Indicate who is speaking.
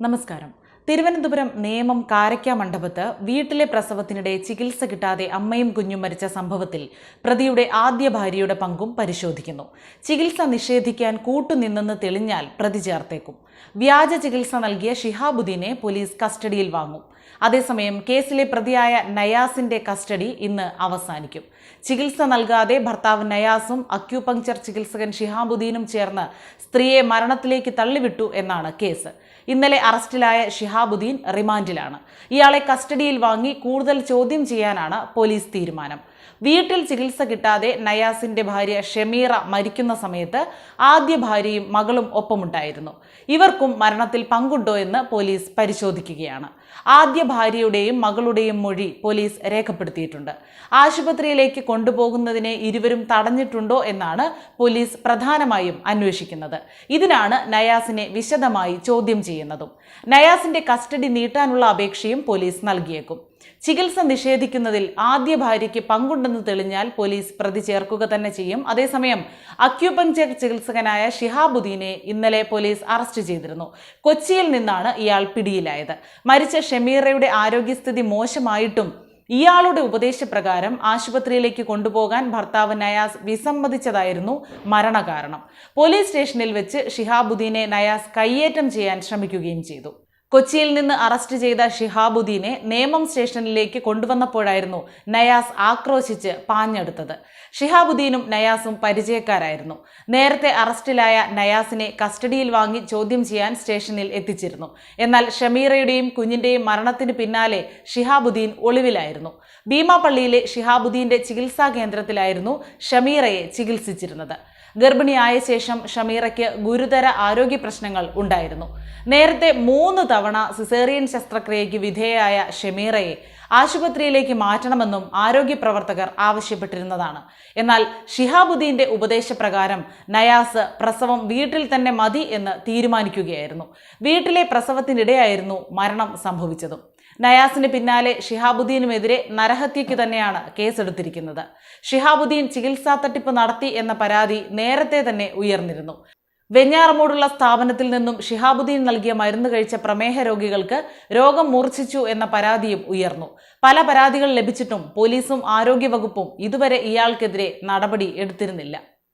Speaker 1: നമസ്കാരം. തിരുവനന്തപുരം നേമം കാരയ്ക്ക മണ്ഡപത്ത് വീട്ടിലെ പ്രസവത്തിനിടെ ചികിത്സ കിട്ടാതെ അമ്മയും കുഞ്ഞും മരിച്ച സംഭവത്തിൽ പ്രതിയുടെ ആദ്യ ഭാര്യയുടെ പങ്കും പരിശോധിക്കുന്നു. ചികിത്സ നിഷേധിക്കാൻ കൂട്ടുനിന്നെന്ന് തെളിഞ്ഞാൽ പ്രതി ചേർത്തേക്കും. വ്യാജ ചികിത്സ നൽകിയ ഷിഹാബുദ്ദീനെ പോലീസ് കസ്റ്റഡിയിൽ വാങ്ങും. അതേസമയം കേസിലെ പ്രതിയായ നയാസിന്റെ കസ്റ്റഡി ഇന്ന് അവസാനിക്കും. ചികിത്സ നൽകാതെ ഭർത്താവ് നയാസും അക്യൂപങ്ചർ ചികിത്സകൻ ഷിഹാബുദ്ദീനും ചേർന്ന് സ്ത്രീയെ മരണത്തിലേക്ക് തള്ളിവിട്ടു എന്നാണ് കേസ്. ഇന്നലെ അറസ്റ്റിലായ ഷിഹാബുദ്ദീൻ റിമാൻഡിലാണ്. ഇയാളെ കസ്റ്റഡിയിൽ വാങ്ങി കൂടുതൽ ചോദ്യം ചെയ്യാനാണ് പോലീസ് തീരുമാനം. വീട്ടിൽ ചികിത്സ കിട്ടാതെ നയാസിന്റെ ഭാര്യ ഷമീറ മരിക്കുന്ന സമയത്ത് ആദ്യ ഭാര്യയും മകളും ഒപ്പമുണ്ടായിരുന്നു. ഇവർക്കും മരണത്തിൽ പങ്കുണ്ടോ എന്ന് പോലീസ് പരിശോധിക്കുകയാണ്. ആദ്യ ഭാര്യയുടെയും മകളുടെയും മൊഴി പോലീസ് രേഖപ്പെടുത്തിയിട്ടുണ്ട്. ആശുപത്രിയിലേക്ക് കൊണ്ടുപോകുന്നതിനെ ഇരുവരും തടഞ്ഞിട്ടുണ്ടോ എന്നാണ് പോലീസ് പ്രധാനമായും അന്വേഷിക്കുന്നത്. ഇതിനാണ് നയാസിനെ വിശദമായി ചോദ്യം ചെയ്യുന്നതും. നയാസിന്റെ കസ്റ്റഡി നീട്ടാനുള്ള അപേക്ഷയും പോലീസ് നൽകിയേക്കും. ചികിത്സ നിഷേധിക്കുന്നതിൽ ആദ്യ ഭാര്യയ്ക്ക് പങ്കുണ്ടെന്ന് തെളിഞ്ഞാൽ പോലീസ് പ്രതി ചേർക്കുക തന്നെ ചെയ്യും. അതേസമയം അക്യൂപങ്ചർ ചികിത്സകനായ ഷിഹാബുദ്ദീനെ ഇന്നലെ പോലീസ് അറസ്റ്റ് ചെയ്തിരുന്നു. കൊച്ചിയിൽ നിന്നാണ് ഇയാൾ പിടിയിലായത്. മരിച്ച ഷമീറയുടെ ആരോഗ്യസ്ഥിതി മോശമായിട്ടും ഇയാളുടെ ഉപദേശപ്രകാരം ആശുപത്രിയിലേക്ക് കൊണ്ടുപോകാൻ ഭർത്താവ് നയാസ് വിസമ്മതിച്ചതായിരുന്നു മരണകാരണം. പോലീസ് സ്റ്റേഷനിൽ വെച്ച് ഷിഹാബുദ്ദീനെ നയാസ് കയ്യേറ്റം ചെയ്യാൻ ശ്രമിക്കുകയും ചെയ്തു. കൊച്ചിയിൽ നിന്ന് അറസ്റ്റ് ചെയ്ത ഷിഹാബുദ്ദീനെ നേമം സ്റ്റേഷനിലേക്ക് കൊണ്ടുവന്നപ്പോഴായിരുന്നു നയാസ് ആക്രോശിച്ച് പാഞ്ഞെടുത്തത്. ഷിഹാബുദ്ദീനും നയാസും പരിചയക്കാരായിരുന്നു. നേരത്തെ അറസ്റ്റിലായ നയാസിനെ കസ്റ്റഡിയിൽ വാങ്ങി ചോദ്യം ചെയ്യാൻ സ്റ്റേഷനിൽ എത്തിച്ചിരുന്നു. എന്നാൽ ഷമീറയുടെയും കുഞ്ഞിന്റെയും മരണത്തിന് പിന്നാലെ ഷിഹാബുദ്ദീൻ ഒളിവിലായിരുന്നു. ഭീമാപള്ളിയിലെ ഷിഹാബുദ്ദീന്റെ ചികിത്സാ കേന്ദ്രത്തിലായിരുന്നു ഷമീറയെ ചികിത്സിച്ചിരുന്നത്. ഗർഭിണിയായ ശേഷം ഷമീറയ്ക്ക് ഗുരുതര ആരോഗ്യ പ്രശ്നങ്ങൾ ഉണ്ടായിരുന്നു. നേരത്തെ മൂന്ന് തവണ സിസേറിയൻ ശസ്ത്രക്രിയയ്ക്ക് വിധേയയായ ഷമീറയെ ആശുപത്രിയിലേക്ക് മാറ്റണമെന്നും ആരോഗ്യ പ്രവർത്തകർ ആവശ്യപ്പെട്ടിരുന്നതാണ്. എന്നാൽ ഷിഹാബുദ്ദീന്റെ ഉപദേശപ്രകാരം നയാസ് പ്രസവം വീട്ടിൽ തന്നെ മതി എന്ന് തീരുമാനിക്കുകയായിരുന്നു. വീട്ടിലെ പ്രസവത്തിനിടെയായിരുന്നു മരണം സംഭവിച്ചതും. നയാസിന് പിന്നാലെ ഷിഹാബുദ്ദീനുമെതിരെ നരഹത്യയ്ക്ക് തന്നെയാണ് കേസെടുത്തിരിക്കുന്നത്. ഷിഹാബുദ്ദീൻ ചികിത്സാ തട്ടിപ്പ് നടത്തി എന്ന പരാതി നേരത്തെ തന്നെ ഉയർന്നിരുന്നു. വെഞ്ഞാറമൂടുള്ള സ്ഥാപനത്തിൽ നിന്നും ഷിഹാബുദ്ദീൻ നൽകിയ മരുന്ന് കഴിച്ച പ്രമേഹ രോഗികൾക്ക് രോഗം മൂർച്ഛിച്ചു എന്ന പരാതിയും ഉയർന്നു. പല പരാതികൾ ലഭിച്ചിട്ടും പോലീസും ആരോഗ്യവകുപ്പും ഇതുവരെ ഇയാൾക്കെതിരെ നടപടി എടുത്തിരുന്നില്ല.